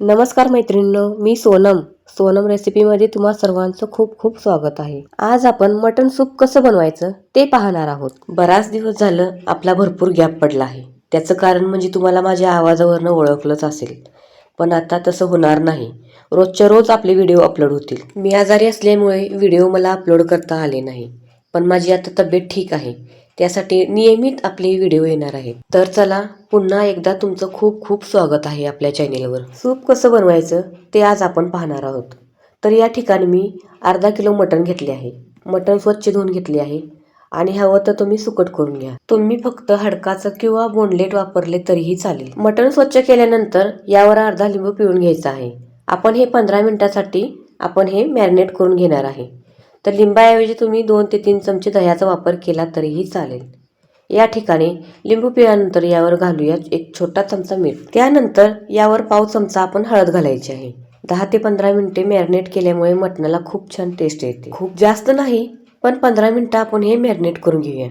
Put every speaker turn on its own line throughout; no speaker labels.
नमस्कार मैत्रिणींनो मी सोनम. सोनम रेसिपीमध्ये तुम्हा सर्वांचं खूप खूप स्वागत आहे. आज आपण मटण सूप कसं बनवायचं ते पाहणार आहोत. बराच दिवस झालं आपला भरपूर गॅप पडला आहे. त्याचं कारण म्हणजे तुम्हाला माझ्या आवाजावरनं ओळखलंच असेल. पण आता तसं होणार नाही. रोजच्या रोज आपले व्हिडिओ अपलोड होतील. मी आजारी असल्यामुळे व्हिडिओ मला अपलोड करता आले नाही. पण माझी आता तब्येत ठीक आहे. त्यासाठी नियमित आपले व्हिडिओ येणार आहेत. तर चला पुन्हा एकदा तुमचं खूप खूप स्वागत आहे आपल्या चॅनेलवर सूप कसं बनवायचं ते आज आपण पाहणार आहोत. तर या ठिकाणी मी अर्धा किलो मटण घेतले आहे. मटण स्वच्छ धुवून घेतले आहे. आणि हवं तर तुम्ही सुकट करून घ्या. तुम्ही फक्त हडकाचं किंवा बोंडलेट वापरले तरीही चालेल. मटण स्वच्छ केल्यानंतर यावर अर्धा लिंबू पिळून घ्यायचा आहे. आपण हे पंधरा मिनिटासाठी आपण हे मॅरिनेट करून घेणार आहे. तर लिंबाऐवजी तुम्ही दोन ते तीन चमचे दह्याचा वापर केला तरीही चालेल. या ठिकाणी लिंबू पिळल्यानंतर यावर घालूया एक छोटा चमचा मीठ. त्यानंतर यावर पाव चमचा आपण हळद घालायची आहे. दहा ते पंधरा मिनिटे मॅरिनेट केल्यामुळे मटणाला खूप छान टेस्ट येते. खूप जास्त नाही पण पंधरा मिनिटं आपण हे मॅरिनेट करून घेऊया.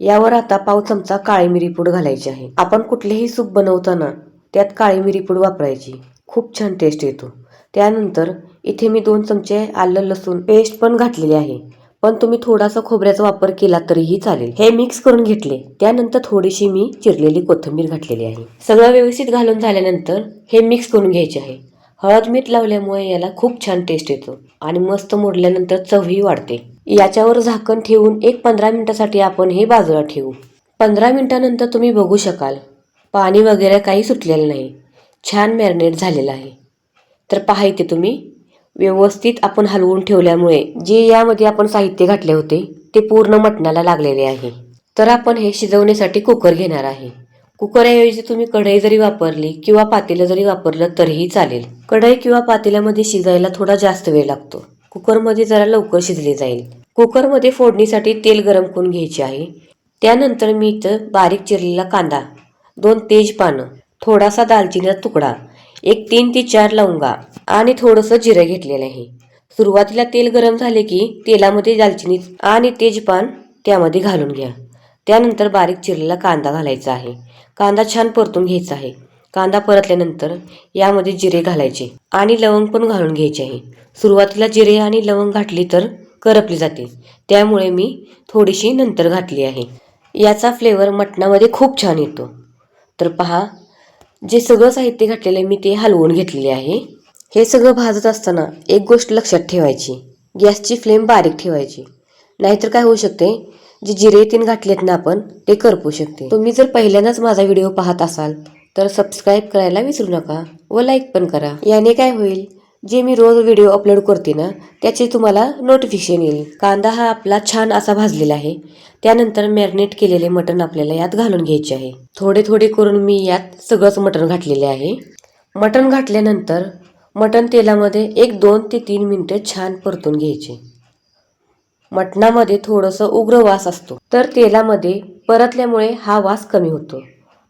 यावर आता पाव चमचा काळी मिरी पूड घालायची आहे. आपण कुठलेही सूप बनवताना त्यात काळी मिरी पूड वापरायची. खूप छान टेस्ट येतो. त्यानंतर इथे मी दोन चमचे आलं लसूण पेस्ट पण घातलेली आहे. पण तुम्ही थोडासा खोबऱ्याचा वापर केला तरीही चालेल. हे मिक्स करून घेतले. त्यानंतर थोडीशी मी चिरलेली कोथिंबीर घातलेली आहे. सगळं व्यवस्थित घालून झाल्यानंतर हे मिक्स करून घ्यायचे आहे. हळद मीठ लावल्यामुळे याला खूप छान टेस्ट येतो आणि मस्त मोडल्यानंतर चवही वाढते. याच्यावर झाकण ठेवून एक पंधरा मिनिटासाठी आपण हे बाजूला ठेवू. पंधरा मिनिटानंतर तुम्ही बघू शकाल. पाणी वगैरे काही सुटलेलं नाही. छान मॅरिनेट झालेलं आहे. तर पहा इथे तुम्ही. व्यवस्थित आपण हलवून ठेवल्यामुळे जे यामध्ये आपण साहित्य घातले होते ते पूर्ण मटणाला लागलेले आहे. तर आपण हे शिजवण्यासाठी कुकर घेणार आहे. कुकरऐवजी तुम्ही कढई जरी वापरली किंवा पातेलं जरी वापरलं तरीही चालेल. कढई किंवा पातेल्यामध्ये शिजायला थोडा जास्त वेळ लागतो. कुकरमध्ये जरा लवकर शिजले जाईल. कुकरमध्ये फोडणीसाठी तेल गरम करून घ्यायचे आहे. त्यानंतर मी इथं बारीक चिरलेला कांदा दोन तेज पानं थोडासा दालचिनीचा तुकडा एक तीन ते चार लवंगा आणि थोडंसं जिरं घेतलेलं आहे. सुरुवातीला तेल गरम झाले की तेलामध्ये दालचिनी आणि तेजपान त्यामध्ये घालून घ्या. त्यानंतर बारीक चिरलेला कांदा घालायचा आहे. कांदा छान परतून घ्यायचा आहे. कांदा परतल्यानंतर यामध्ये जिरे घालायचे आणि लवंग पण घालून घ्यायचे आहे. सुरुवातीला जिरे आणि लवंग घातली तर करपली जाते. त्यामुळे मी थोडीशी नंतर घातली आहे. याचा फ्लेवर मटणामध्ये खूप छान येतो. तर पहा जे सगळं साहित्य घातलेलं आहे मी ते हलवून घेतलेले आहे. हे सगळं भाजत असताना एक गोष्ट लक्षात ठेवायची. गॅसची फ्लेम बारीक ठेवायची. नाहीतर काय होऊ शकते? जे जिरे तीन घातलेत ना आपण ते करपू शकते. तुम्ही जर पहिल्यांदाच माझा व्हिडिओ पाहत असाल तर सबस्क्राईब करायला विसरू नका व लाईक पण करा. याने काय होईल? जे मी रोज व्हिडिओ अपलोड करते ना त्याचे तुम्हाला नोटिफिकेशन येईल. कांदा हा आपला छान असा भाजलेला आहे. त्यानंतर मॅरिनेट केलेले मटण आपल्याला यात घालून घ्यायचे आहे. थोडे थोडे करून मी यात सगळंच मटण घातलेले आहे. मटण घातल्यानंतर मटण तेलामध्ये एक दोन ते तीन मिनटं छान परतून घ्यायचे. मटणामध्ये थोडंसं उग्र वास असतो. तर तेलामध्ये परतल्यामुळे हा वास कमी होतो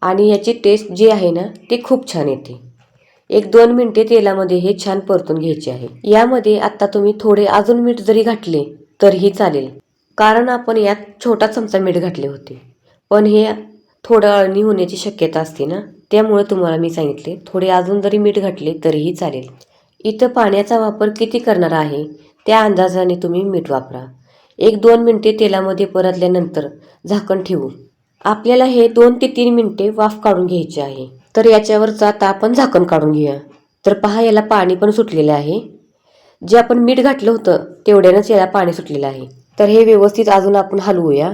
आणि याची टेस्ट जी आहे ना ती खूप छान येते. एक दोन मिनटे तेलामध्ये हे छान परतून घ्यायचे आहे. यामध्ये आता तुम्ही थोडे अजून मीठ जरी घातले तरीही चालेल. कारण आपण यात छोटा चमचा मीठ घातले होते. पण हे थोडं अळणी होण्याची शक्यता असते ना? त्यामुळे तुम्हाला मी सांगितले थोडे अजून जरी मीठ घातले तरीही चालेल. इथं पाण्याचा वापर किती करणार आहे त्या अंदाजाने तुम्ही मीठ वापरा. एक दोन मिनटे तेलामध्ये परतल्यानंतर झाकण ठेवू आपल्याला हे दोन ते तीन मिनटे वाफ काढून घ्यायचे आहे. तर याच्यावरचं आता आपण झाकण काढून घेऊया. तर पहा याला पाणी पण सुटलेलं आहे. जे आपण मीठ घातलं होतं तेवढ्यानंच याला पाणी सुटलेलं आहे. तर हे व्यवस्थित अजून आपण हलवूया.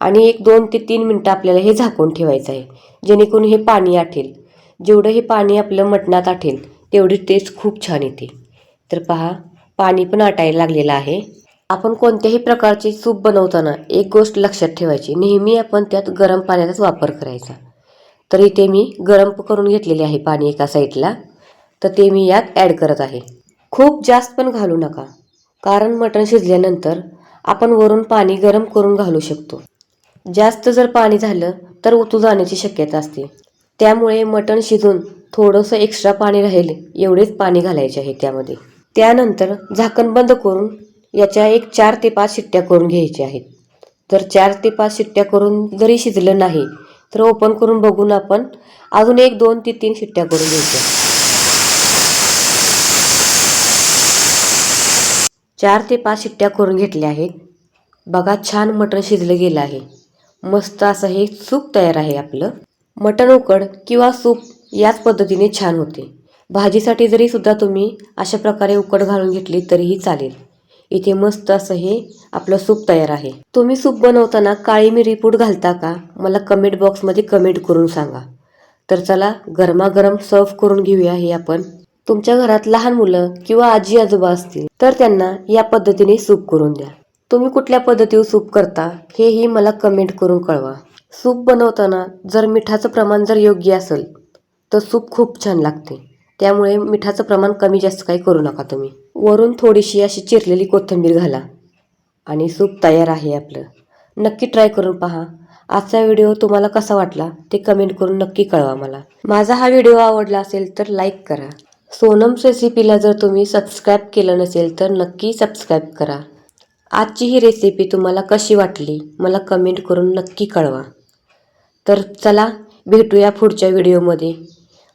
आणि एक दोन ते तीन मिनटं आपल्याला हे झाकून ठेवायचं आहे जेणेकरून हे पाणी आठेल. जेवढं हे पाणी आपलं मटणात आठेल तेवढी टेस्ट खूप छान येते. तर पहा पाणी पण आटायला लागलेलं आहे. आपण कोणत्याही प्रकारचे सूप बनवताना एक गोष्ट लक्षात ठेवायची नेहमी आपण त्यात गरम पाण्याचाच वापर करायचा. तर इथे मी गरम करून घेतलेले आहे पाणी एका साईडला. तर ते मी यात ॲड करत आहे. खूप जास्त पण घालू नका कारण मटण शिजल्यानंतर आपण वरून पाणी गरम करून घालू शकतो. जास्त जर पाणी झालं तर उतू जाण्याची शक्यता असते. त्यामुळे मटण शिजून थोडंसं एक्स्ट्रा पाणी राहील एवढेच पाणी घालायचे आहे त्यामध्ये. त्यानंतर झाकण बंद करून याच्या एक चार ते पाच शिट्ट्या करून घ्यायच्या आहेत. तर चार ते पाच शिट्ट्या करून जरी शिजलं नाही तर ओपन करून बघून आपण अजून एक दोन ते तीन शिट्ट्या करून घ्यायच्या चार ते पाच शिट्ट्या करून घेतल्या आहेत. बघा छान मटण शिजलं गेलं आहे. मस्त असं हे सूप तयार आहे आपलं. मटण उकड किंवा सूप याच पद्धतीने छान होते. भाजीसाठी जरी सुद्धा तुम्ही अशा प्रकारे उकड घालून घेतली तरीही चालेल. इथे मस्त असं हे आपलं सूप तयार आहे. तुम्ही सूप बनवताना काळी मिरी पूड घालता का? मला कमेंट बॉक्समध्ये कमेंट करून सांगा. तर चला गरमागरम सर्व करून घेऊया हे आपण. तुमच्या घरात लहान मुलं किंवा आजी आजोबा असतील तर त्यांना या पद्धतीने सूप करून द्या. तुम्ही कुठल्या पद्धतीवर सूप करता हेही मला कमेंट करून कळवा. सूप बनवताना जर मिठाचं प्रमाण जर योग्य असेल तर सूप खूप छान लागते. त्यामुळे मिठाचं प्रमाण कमी जास्त काही करू नका तुम्ही. वरून थोडीशी अशी चिरलेली कोथिंबीर घाला. आणि सूप तयार आहे आपलं. नक्की ट्राय करून पहा. आजचा व्हिडिओ तुम्हाला कसा वाटला ते कमेंट करून नक्की कळवा मला. माझा हा व्हिडिओ आवडला असेल तर लाईक करा. सोनम्स रेसिपीला जर तुम्ही सबस्क्राईब केलं नसेल तर नक्की सबस्क्राईब करा. आजची ही रेसिपी तुम्हाला कशी वाटली मला कमेंट करून नक्की कळवा. तर चला भेटूया पुढच्या व्हिडिओमध्ये.